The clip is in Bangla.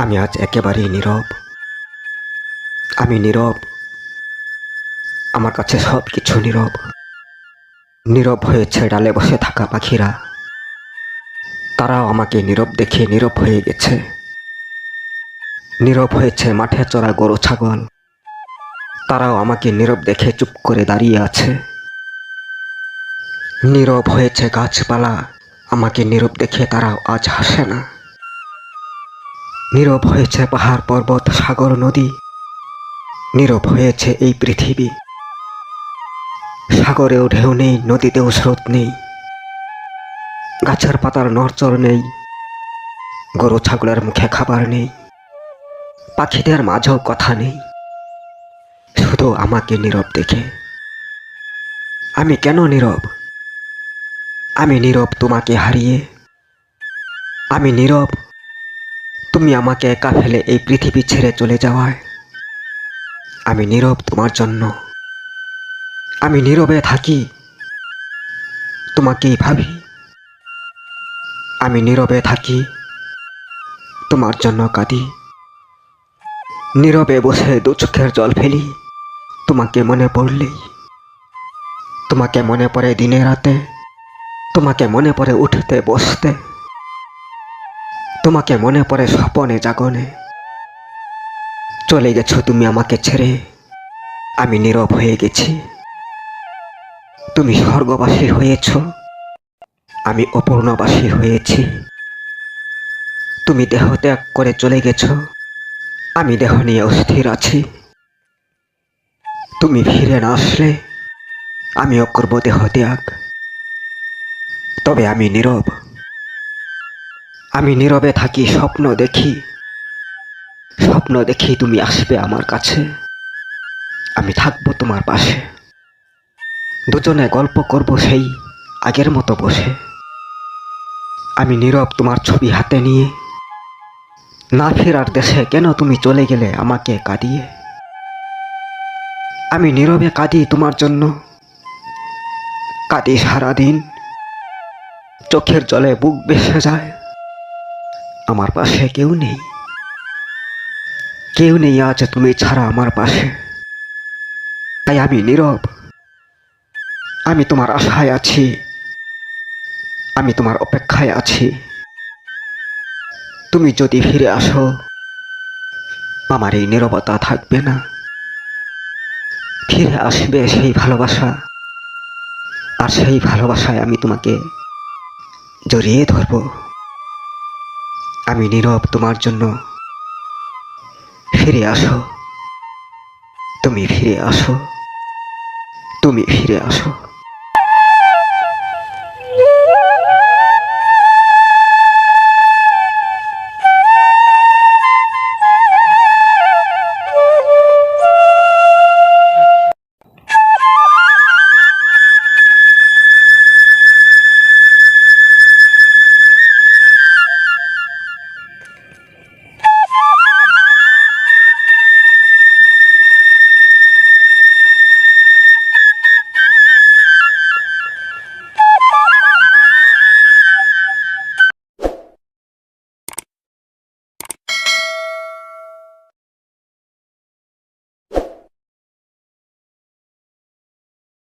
আমি আজ একেবারেই নীরব। আমি নীরব। আমার কাছে সব কিছু নীরব। নীরব হয়েছে ডালে বসে থাকা পাখিরা। তারাও আমাকে নীরব দেখে নীরব হয়ে গেছে। নীরব হয়েছে মাঠে চড়া গরু, ছাগল। তারাও আমাকে নীরব দেখে চুপ করে দাঁড়িয়ে আছে। নীরব হয়েছে গাছপালা। আমাকে নীরব দেখে তারাও আজ হাসে না। নীরব হয়েছে পাহাড় পর্বত, সাগর, নদী। নীরব হয়েছে এই পৃথিবী। সাগরেও ঢেউ নেই, নদীতেও স্রোত নেই। গাছের পাতার নড়চড় নেই। গরু, ছাগলের মুখে খাবার নেই। পাখিদের মাঝেও কথা নেই। শুধু আমাকে নীরব দেখে। আমি কেন নীরব? আমি নীরব তোমাকে হারিয়ে। আমি নীরব তুমি আমাকে একা ফেলে এই পৃথিবী ছেড়ে চলে যাওয়ায় আমি নীরব তোমার জন্য। আমি নীরবে থাকি। তোমাকেই ভাবি। আমি নীরবে থাকি। তোমার জন্য কাঁদি। নীরবে বসে দু চোখের জল ফেলি। তোমাকে মনে পড়লেই তোমাকে মনে পড়ে দিনে রাতে। তোমাকে মনে পড়ে উঠতে, বসতে। তোমাকে মনে পড়ে স্বপনে জাগনে। চলে গেছো তুমি আমাকে ছেড়ে। আমি নীরব হয়ে গেছি। তুমি স্বর্গবাসী হয়েছ। আমি অপূর্ণবাসী হয়েছি। তুমি দেহ ত্যাগ করে চলে গেছ। আমি দেহ নিয়ে অস্থির আছি। তুমি ফিরে না আসলে আমিও করব দেহ ত্যাগ। তবে আমি নীরব। আমি নীরবে থাকি, স্বপ্ন দেখি। স্বপ্ন দেখি তুমি আসবে আমার কাছে। আমি থাকব তোমার পাশে। দুজনে গল্প করব সেই আগের মতো বসে। আমি নীরব তোমার ছবি হাতে নিয়ে। না ফেরার দেশে কেন তুমি চলে গেলে আমাকে কাঁদিয়ে? আমি নীরবে কাঁদি তোমার জন্য। কাঁদি সারাদিন। চোখের জলে বুক বেসে যায়। আমার পাশে কেউ নেই। কেউ নেই আজ তুমি ছাড়া আমার পাশে। তাই আমি নীরব। আমি তোমার আশায় আছি। আমি তোমার অপেক্ষায় আছি। তুমি যদি ফিরে আসো, আমার এই নীরবতা থাকবে না। ফিরে আসবে সেই ভালোবাসা। আর সেই ভালোবাসায় আমি তোমাকে জড়িয়ে ধরব। আমি নীরব তোমার জন্য। ফিরে আসো। তুমি ফিরে আসো। তুমি ফিরে আসো।